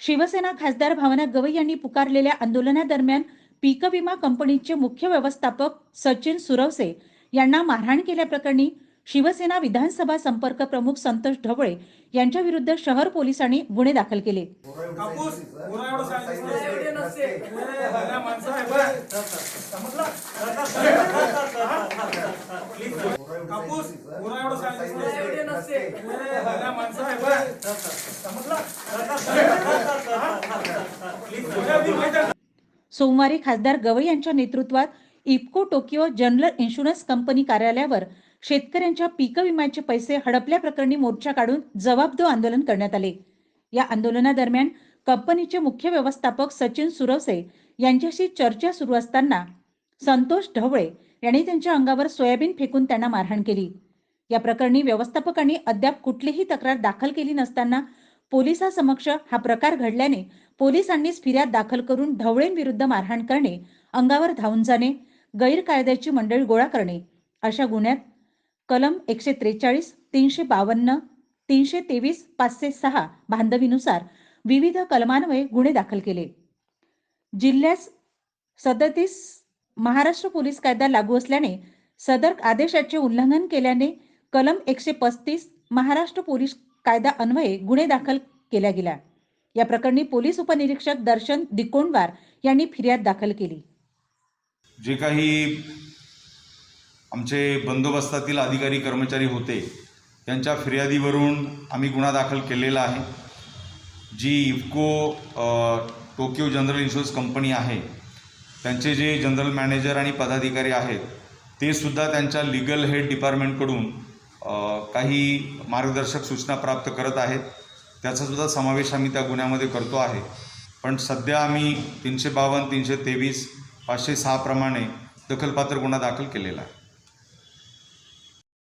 शिवसेना खासदार भावना गवई यांनी पुकारलेल्या आंदोलनादरम्यान पीक विमा कंपनीचे मुख्य व्यवस्थापक सचिन सुरवसे यांना मारहाण केल्याप्रकरणी शिवसेना विधानसभा संपर्क प्रमुख संतोष ढवळे यांच्या विरुद्ध शहर पोलिसांनी गुन्हे दाखल केले. सोमवारी खासदार गवई यांच्या नेतृत्वात IFFCO Tokyo general insurance company कार्यालयावर शेतकऱ्यांच्या पीक विम्याचे पैसे हडपल्याप्रकरणी मोर्चा काढून जवाबदो आंदोलन करण्यात आले. या आंदोलनादरम्यान कंपनीचे मुख्य व्यवस्थापक सचिन सुरवसे यांच्याशी चर्चा सुरू असताना संतोष ढवळे यांनी त्यांच्या अंगावर सोयाबीन फेकून त्यांना मारहाण केली. या प्रकरणी व्यवस्थापकांनी अद्याप कुठलीही तक्रार दाखल केली नसताना पोलिसासमक्ष हा प्रकार घडल्याने पोलिसांनीच फिर्याद दाखल करून ढवळेंविरुद्ध मारहाण करणे अंगावर धावून जाणे गैरकायद्याची मंडळी गोळा करणे अशा गुन्ह्यात कलम एकशे त्रेचाळीस तीनशे बावन्न तीनशे तेवीस पाचशे सहा बांधवीनुसार विविध कलमान्वये गुन्हे दाखल केले. जिल्ह्यास सदतीस महाराष्ट्र पोलीस कायदा लागू असल्याने सदर आदेशाचे उल्लंघन केल्याने कलम एकशे पस्तीस महाराष्ट्र पोलीस कायदा अन्वये गुन्हे दाखल केला गेला या प्रकरणी पोलीस उपनिरीक्षक दर्शन दिकोंडवार यांनी फिर्याद दाखल केली. जे काही आमचे बंदोबस्तातील अधिकारी कर्मचारी होते त्यांच्या फिर्यादीवरून आम्ही गुन्हा दाखल केलेला आहे. जी IFFCO Tokyo general insurance company आहे त्यांचे जे जनरल मॅनेजर आणि पदाधिकारी आहेत ते सुद्धा त्यांच्या लिगल हेड डिपार्टमेंटकडून काही मार्गदर्शक सूचना प्राप्त करत आहेत. त्याचासुद्धा समावेश आम्ही त्या गुन्ह्यामध्ये करतो आहे. पण सध्या आम्ही तीनशे बावन्न तीनशे तेवीस पाचशे सहाप्रमाणे दखलपात्र गुन्हा दाखल केलेला आहे.